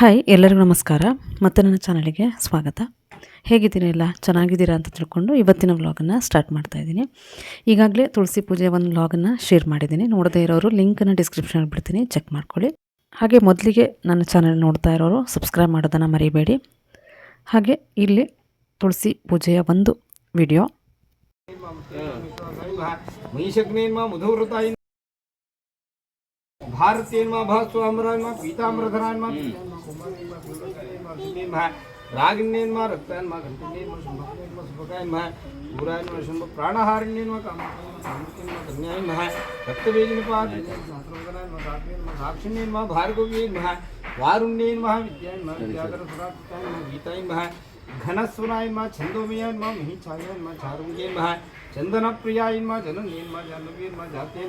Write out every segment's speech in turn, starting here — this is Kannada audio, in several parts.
ಹಾಯ್ ಎಲ್ಲರಿಗೂ ನಮಸ್ಕಾರ. ಮತ್ತೆ ನನ್ನ ಚಾನಲಿಗೆ ಸ್ವಾಗತ. ಹೇಗಿದ್ದೀರಾ ಎಲ್ಲ? ಚೆನ್ನಾಗಿದ್ದೀರಾ ಅಂತ ತಿಳ್ಕೊಂಡು ಇವತ್ತಿನ ವ್ಲಾಗನ್ನು ಸ್ಟಾರ್ಟ್ ಮಾಡ್ತಾ ಇದ್ದೀನಿ. ಈಗಾಗಲೇ ತುಳಸಿ ಪೂಜೆ ಒಂದು ವ್ಲಾಗನ್ನು ಶೇರ್ ಮಾಡಿದ್ದೀನಿ. ನೋಡದೇ ಇರೋರು ಲಿಂಕನ್ನು ಡಿಸ್ಕ್ರಿಪ್ಷನಲ್ಲಿ ಬಿಡ್ತೀನಿ. ಚೆಕ್ ಮಾಡ್ಕೊಳ್ಳಿ. ಹಾಗೆ ಮೊದಲಿಗೆ ನನ್ನ ಚಾನಲ್ ನೋಡ್ತಾ ಇರೋರು ಸಬ್ಸ್ಕ್ರೈಬ್ ಮಾಡೋದನ್ನು ಮರಿಬೇಡಿ. ಹಾಗೆ ಇಲ್ಲಿ ತುಳಸಿ ಪೂಜೆಯ ಒಂದು ವಿಡಿಯೋ भारतेन्मा स्वामरान्मा पीताम्रधरान्मा हम्म। कुमारेन्मा रागिण्यन्मा शुभ प्राणहारिण्यन्मा कामकेन्मा कन्यायन्मा रक्तवेदिन्मा सहस्रवदनान्मा सात्वेन्मा साक्षिण्यन्मा भार्गवेन्मा वारुण्यन्मा विद्यायन्मा विद्याधरसुरात्यायन्मा गीतायन्मा घनस्वरायन्मा चंदन प्रिया जननेन्मा जाते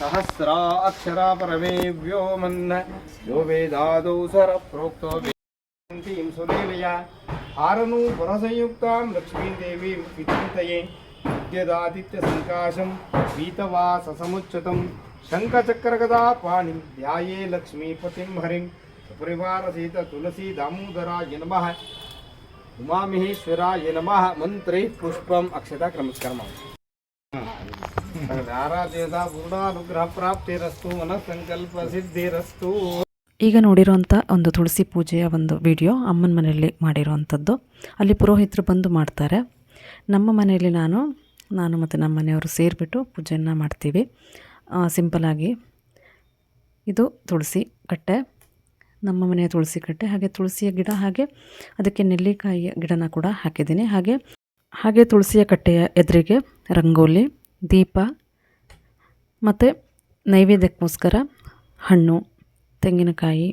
सहस्रा अक्षरा परमे व्योमन् यो वेदादौ सर प्रोक्तो वेदान्तीं सुलीलया हारनु वरसंयुक्तां लक्ष्मीं देवीं विचिन्तये विद्यदादित्यसङ्काशं पीतवाससमुच्चतं शङ्खचक्रगदा पाणिं ध्याये लक्ष्मीपतिं हरिं सपरिवारसहित तुलसी दामोदराय नमः उमामहेश्वराय नमः मन्त्रे पुष्पम् अक्षता क्रमस्कर्म ಈಗ ನೋಡಿರೋಂಥ ಒಂದು ತುಳಸಿ ಪೂಜೆಯ ಒಂದು ವಿಡಿಯೋ ಅಮ್ಮನ ಮನೆಯಲ್ಲಿ ಮಾಡಿರೋವಂಥದ್ದು ಅಲ್ಲಿ ಪುರೋಹಿತರು ಬಂದು ಮಾಡ್ತಾರೆ. ನಮ್ಮ ಮನೆಯಲ್ಲಿ ನಾನು ನಾನು ಮತ್ತು ನಮ್ಮ ಮನೆಯವರು ಸೇರಿಬಿಟ್ಟು ಪೂಜೆಯನ್ನು ಮಾಡ್ತೀವಿ. ಸಿಂಪಲಾಗಿ ಇದು ತುಳಸಿ ಕಟ್ಟೆ. ನಮ್ಮ ಮನೆಯ ತುಳಸಿ ಕಟ್ಟೆ, ಹಾಗೆ ತುಳಸಿಯ ಗಿಡ, ಹಾಗೆ ಅದಕ್ಕೆ ನೆಲ್ಲಿಕಾಯಿಯ ಗಿಡನ ಕೂಡ ಹಾಕಿದ್ದೀನಿ. ಹಾಗೆ ಹಾಗೆ ತುಳಸಿಯ ಕಟ್ಟೆಯ ಎದುರಿಗೆ ರಂಗೋಲಿ, ದೀಪ ಮತ್ತು ನೈವೇದ್ಯಕ್ಕೋಸ್ಕರ ಹಣ್ಣು, ತೆಂಗಿನಕಾಯಿ,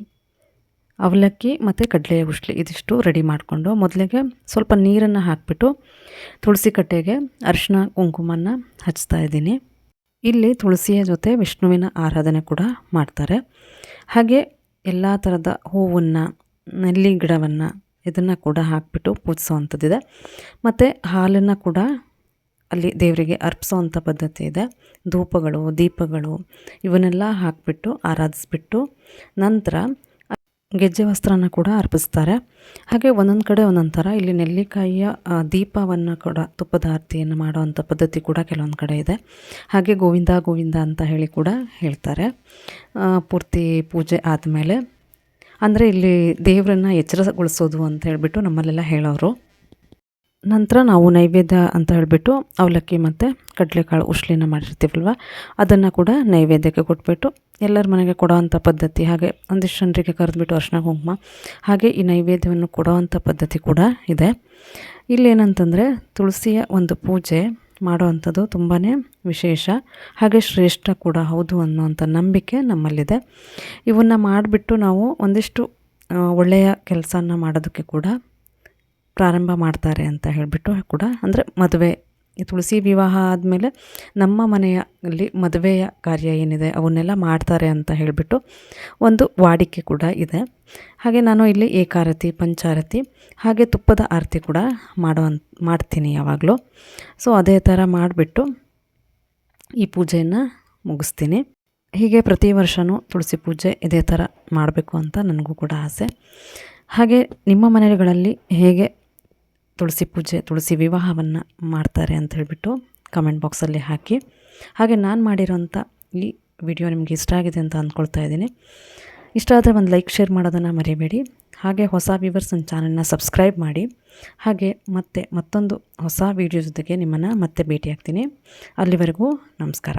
ಅವಲಕ್ಕಿ ಮತ್ತು ಕಡಲೆಯ ಉಶ್ಲಿ ಇದಿಷ್ಟು ರೆಡಿ ಮಾಡಿಕೊಂಡು ಮೊದಲಿಗೆ ಸ್ವಲ್ಪ ನೀರನ್ನು ಹಾಕಿಬಿಟ್ಟು ತುಳಸಿ ಕಟ್ಟೆಗೆ ಅರಿಶಿನ ಕುಂಕುಮನ ಹಚ್ತಾ ಇದ್ದೀನಿ. ಇಲ್ಲಿ ತುಳಸಿಯ ಜೊತೆ ವಿಷ್ಣುವಿನ ಆರಾಧನೆ ಕೂಡ ಮಾಡ್ತಾರೆ. ಹಾಗೆ ಎಲ್ಲ ಥರದ ಹೂವನ್ನು, ನೆಲ್ಲಿ ಗಿಡವನ್ನು ಇದನ್ನು ಕೂಡ ಹಾಕಿಬಿಟ್ಟು ಪೂಜಿಸುವಂಥದ್ದಿದೆ. ಮತ್ತು ಹಾಲನ್ನು ಕೂಡ ಅಲ್ಲಿ ದೇವರಿಗೆ ಅರ್ಪಿಸೋವಂಥ ಪದ್ಧತಿ ಇದೆ. ಧೂಪಗಳು, ದೀಪಗಳು, ಇವನ್ನೆಲ್ಲ ಹಾಕಿಬಿಟ್ಟು, ಆರಾಧಿಸ್ಬಿಟ್ಟು ನಂತರ ಗೆಜ್ಜೆ ವಸ್ತ್ರನ ಕೂಡ ಅರ್ಪಿಸ್ತಾರೆ. ಹಾಗೆ ಒಂದೊಂದು ಕಡೆ ಒಂದೊಂದು ಥರ ಇಲ್ಲಿ ನೆಲ್ಲಿಕಾಯಿಯ ದೀಪವನ್ನು ಕೂಡ ತುಪ್ಪದ ಆರತಿಯನ್ನು ಮಾಡುವಂಥ ಪದ್ಧತಿ ಕೂಡ ಕೆಲವೊಂದು ಕಡೆ ಇದೆ. ಹಾಗೆ ಗೋವಿಂದ ಗೋವಿಂದ ಅಂತ ಹೇಳಿ ಕೂಡ ಹೇಳ್ತಾರೆ. ಪೂರ್ತಿ ಪೂಜೆ ಆದಮೇಲೆ, ಅಂದರೆ ಇಲ್ಲಿ ದೇವರನ್ನು ಎಚ್ಚರಗೊಳಿಸೋದು ಅಂತ ಹೇಳಿಬಿಟ್ಟು ನಮ್ಮಲ್ಲೆಲ್ಲ ಹೇಳೋರು. ನಂತರ ನಾವು ನೈವೇದ್ಯ ಅಂತ ಹೇಳಿಬಿಟ್ಟು ಅವಲಕ್ಕಿ ಮತ್ತು ಕಡಲೆಕಾಳು ಉಶ್ಲಿನ ಮಾಡಿರ್ತೀವಲ್ವ? ಅದನ್ನು ಕೂಡ ನೈವೇದ್ಯಕ್ಕೆ ಕೊಟ್ಬಿಟ್ಟು ಎಲ್ಲರ ಮನೆಗೆ ಕೊಡೋವಂಥ ಪದ್ಧತಿ, ಹಾಗೆ ಒಂದಿಷ್ಟು ಜನರಿಗೆ ಕರೆದ್ಬಿಟ್ಟು ಅರ್ಶಿನ ಕುಂಕುಮ, ಹಾಗೆ ಈ ನೈವೇದ್ಯವನ್ನು ಕೊಡೋವಂಥ ಪದ್ಧತಿ ಕೂಡ ಇದೆ. ಇಲ್ಲೇನಂತಂದರೆ ತುಳಸಿಯ ಒಂದು ಪೂಜೆ ಮಾಡೋವಂಥದ್ದು ತುಂಬಾ ವಿಶೇಷ, ಹಾಗೆ ಶ್ರೇಷ್ಠ ಕೂಡ ಹೌದು ಅನ್ನೋವಂಥ ನಂಬಿಕೆ ನಮ್ಮಲ್ಲಿದೆ. ಇವನ್ನು ಮಾಡಿಬಿಟ್ಟು ನಾವು ಒಂದಿಷ್ಟು ಒಳ್ಳೆಯ ಕೆಲಸನ ಮಾಡೋದಕ್ಕೆ ಕೂಡ ಪ್ರಾರಂಭ ಮಾಡ್ತಾರೆ ಅಂತ ಹೇಳಿಬಿಟ್ಟು ಕೂಡ ಅಂದರೆ ಮದುವೆ ತುಳಸಿ ವಿವಾಹ ಆದಮೇಲೆ ನಮ್ಮ ಮನೆಯಲ್ಲಿ ಮದುವೆಯ ಕಾರ್ಯ ಏನಿದೆ ಅವನ್ನೆಲ್ಲ ಮಾಡ್ತಾರೆ ಅಂತ ಹೇಳಿಬಿಟ್ಟು ಒಂದು ವಾಡಿಕೆ ಕೂಡ ಇದೆ. ಹಾಗೆ ನಾನು ಇಲ್ಲಿ ಏಕಾರತಿ, ಪಂಚಾರತಿ, ಹಾಗೆ ತುಪ್ಪದ ಆರತಿ ಕೂಡ ಮಾಡೋ ಮಾಡ್ತೀನಿ ಯಾವಾಗಲೂ. ಸೊ ಅದೇ ಥರ ಮಾಡಿಬಿಟ್ಟು ಈ ಪೂಜೆಯನ್ನು ಮುಗಿಸ್ತೀನಿ. ಹೀಗೆ ಪ್ರತಿ ವರ್ಷವೂ ತುಳಸಿ ಪೂಜೆ ಇದೇ ಥರ ಮಾಡಬೇಕು ಅಂತ ನನಗೂ ಕೂಡ ಆಸೆ. ಹಾಗೆ ನಿಮ್ಮ ಮನೆಗಳಲ್ಲಿ ಹೇಗೆ ತುಳಸಿ ಪೂಜೆ, ತುಳಸಿ ವಿವಾಹವನ್ನು ಮಾಡ್ತಾರೆ ಅಂತ ಹೇಳಿಬಿಟ್ಟು ಕಮೆಂಟ್ ಬಾಕ್ಸಲ್ಲಿ ಹಾಕಿ. ಹಾಗೆ ನಾನು ಮಾಡಿರೋಂಥ ಈ ವಿಡಿಯೋ ನಿಮಗೆ ಇಷ್ಟ ಆಗಿದೆ ಅಂತ ಅಂದ್ಕೊಳ್ತಾ ಇದ್ದೀನಿ. ಇಷ್ಟ ಆದರೆ ಒಂದು ಲೈಕ್ ಶೇರ್ ಮಾಡೋದನ್ನು ಮರಿಬೇಡಿ. ಹಾಗೆ ಹೊಸ ವ್ಯೂವರ್ಸ್ ನನ್ನ ಚಾನಲ್ನ ಸಬ್ಸ್ಕ್ರೈಬ್ ಮಾಡಿ. ಹಾಗೆ ಮತ್ತೆ ಮತ್ತೊಂದು ಹೊಸ ವೀಡಿಯೋ ಜೊತೆಗೆ ನಿಮ್ಮನ್ನು ಮತ್ತೆ ಭೇಟಿಯಾಗ್ತೀನಿ. ಅಲ್ಲಿವರೆಗೂ ನಮಸ್ಕಾರ.